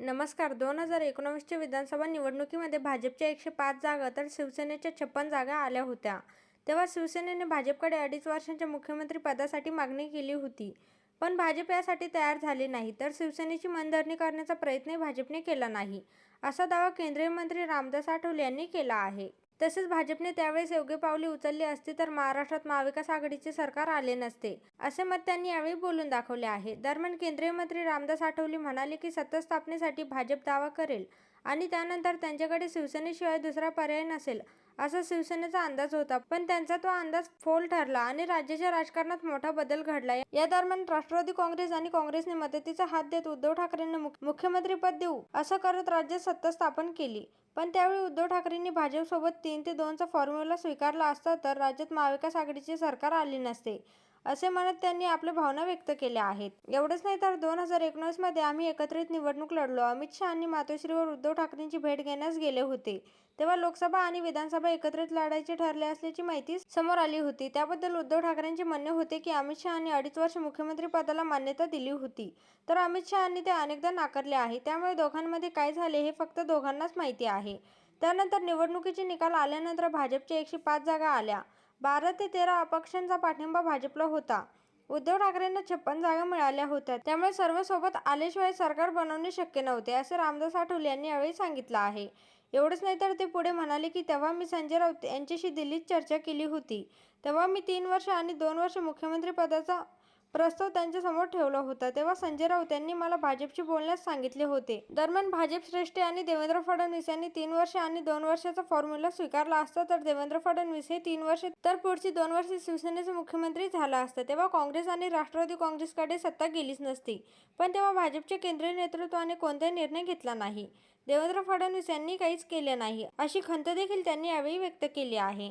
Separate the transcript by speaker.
Speaker 1: नमस्कार. दोन हजार एकोणवीसच्या विधानसभा निवडणुकीमध्ये भाजपच्या एकशे पाच जागा तर शिवसेनेच्या छप्पन जागा आल्या होत्या. तेव्हा शिवसेनेने भाजपकडे अडीच वर्षांच्या मुख्यमंत्रीपदासाठी मागणी केली होती. पण भाजप यासाठी तयार झाले नाही तर शिवसेनेची मनधरणी करण्याचा प्रयत्नही भाजपने केला नाही असा दावा केंद्रीय मंत्री रामदास आठवले यांनी केला आहे. तसेच भाजपने त्यावेळेस योग्य पावले उचलली असती तर महाराष्ट्रात महाविकास आघाडीचे सरकार आले नसते असे मत त्यांनी यावेळी बोलून दाखवले आहे. दरम्यान केंद्रीय मंत्री रामदास आठवले म्हणाले की सत्ता स्थापनेसाठी भाजप दावा करेल आणि त्यानंतर त्यांच्याकडे शिवसेनेशिवाय दुसरा पर्याय नसेल असा शिवसेनेचा अंदाज होता. पण त्यांचा तो अंदाज फोल ठरला आणि राज्याच्या राजकारणात मोठा बदल घडला. या दरम्यान राष्ट्रवादी काँग्रेस आणि काँग्रेसने मदतीचा हात देत उद्धव ठाकरेंना मुख- मुख्यमंत्रीपद देऊ असं करत राज्यात सत्ता स्थापन केली. पण त्यावेळी उद्धव ठाकरेंनी भाजपसोबत तीन ते दोनचा फॉर्म्युला स्वीकारला असता तर राज्यात महाविकास आघाडीचे सरकार आले नसते असे म्हणत त्यांनी आपल्या भावना व्यक्त केल्या आहेत. एवढंच नाही तर दोन हजार एकोणीसमध्ये आम्ही एकत्रित निवडणूक लढलो. अमित शहानी मातोश्रीवर उद्धव ठाकरेंची भेट घेण्यास गेले होते. तेव्हा लोकसभा आणि विधानसभा एकत्रित लढायचे ठरले असल्याची माहिती समोर आली होती. त्याबद्दल उद्धव ठाकरेंचे म्हणणे होते की अमित शहानी अडीच वर्ष मुख्यमंत्री पदाला मान्यता दिली होती. तर अमित शहानी ते अनेकदा नाकारले आहे. त्यामुळे दोघांमध्ये काय झाले हे फक्त दोघांनाच माहिती आहे. त्यानंतर निवडणुकीचे निकाल आल्यानंतर भाजपच्या एकशे पाच जागा आल्या. बारा ते तेरा अपक्षांचा पाठिंबा भाजपला होता. उद्धव ठाकरेंना छप्पन जागा मिळाल्या होत्या. त्यामुळे सर्व सोबत आल्याशिवाय सरकार बनवणे शक्य नव्हते असे रामदास आठवले यांनी यावेळी सांगितलं आहे. एवढंच नाही तर ते पुढे म्हणाले की तेव्हा मी संजय राऊत यांच्याशी दिल्लीत चर्चा केली होती. तेव्हा मी तीन वर्ष आणि दोन वर्ष मुख्यमंत्रीपदाचा प्रस्ताव त्यांच्यासमोर ठेवला होता. तेव्हा संजय राऊत यांनी मला भाजपशी बोलण्यास सांगितले होते. दरम्यान भाजप श्रेष्ठी आणि देवेंद्र फडणवीस यांनी तीन वर्ष आणि दोन वर्षाचा फॉर्म्युला स्वीकारला असता तर देवेंद्र फडणवीस हे तीन वर्ष तर पुढची दोन वर्ष शिवसेनेचे मुख्यमंत्री झाला असता. तेव्हा काँग्रेस आणि राष्ट्रवादी काँग्रेसकडे सत्ता गेलीच नसती. पण तेव्हा भाजपच्या केंद्रीय नेतृत्वाने कोणताही निर्णय घेतला नाही. देवेंद्र फडणवीस यांनी काहीच केले नाही. अशी खंत देखील त्यांनी यावेळी व्यक्त केली आहे.